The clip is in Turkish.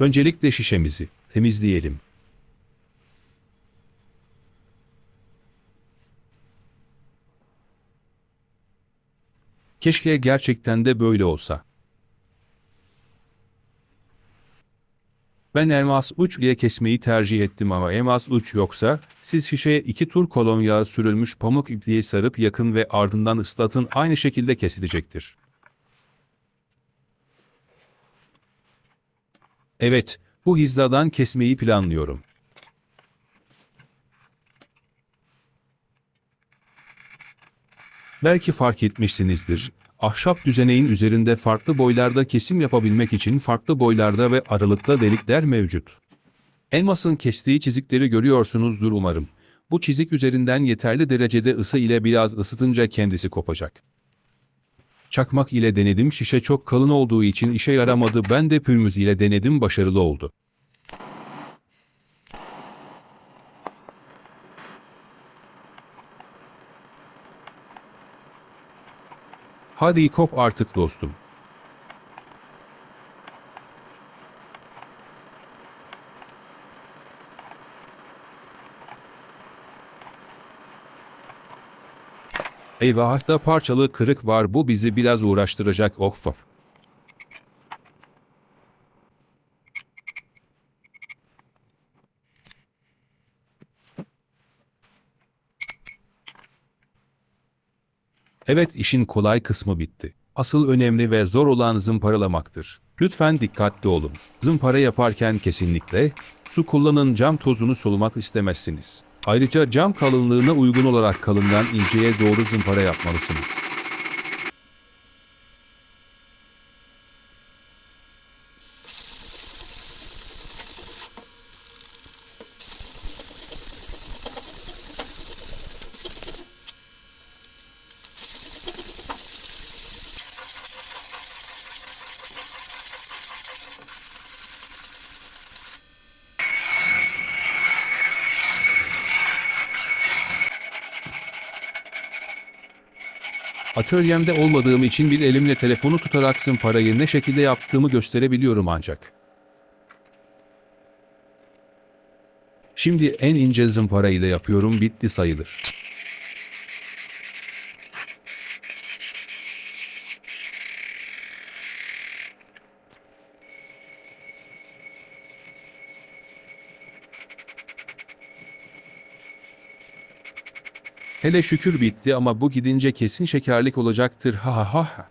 Öncelikle şişemizi temizleyelim. Keşke gerçekten de böyle olsa. Ben elmas uç ile kesmeyi tercih ettim ama elmas uç yoksa, siz şişeye iki tur kolonya sürülmüş pamuk ipliği sarıp yakın ve ardından ıslatın aynı şekilde kesilecektir. Evet, bu hizadan kesmeyi planlıyorum. Belki fark etmişsinizdir. Ahşap düzeneğin üzerinde farklı boylarda kesim yapabilmek için farklı boylarda ve aralıkta delikler mevcut. Elmasın kestiği çizikleri görüyorsunuzdur umarım. Bu çizik üzerinden yeterli derecede ısı ile biraz ısıtınca kendisi kopacak. Çakmak ile denedim şişe çok kalın olduğu için işe yaramadı ben de pürmüz ile denedim başarılı oldu. Hadi kop artık dostum. Eyvah da parçalı kırık var bu bizi biraz uğraştıracak of of. Evet işin kolay kısmı bitti. Asıl önemli ve zor olan zımparalamaktır. Lütfen dikkatli olun. Zımpara yaparken kesinlikle su kullanın cam tozunu solumak istemezsiniz. Ayrıca cam kalınlığına uygun olarak kalından inceye doğru zımpara yapmalısınız. Atölyemde olmadığım için bir elimle telefonu tutarak zımparayı ne şekilde yaptığımı gösterebiliyorum ancak. Şimdi en ince zımpara ile yapıyorum bitti sayılır. Hele şükür bitti ama bu gidince kesin şekerlik olacaktır ha ha ha.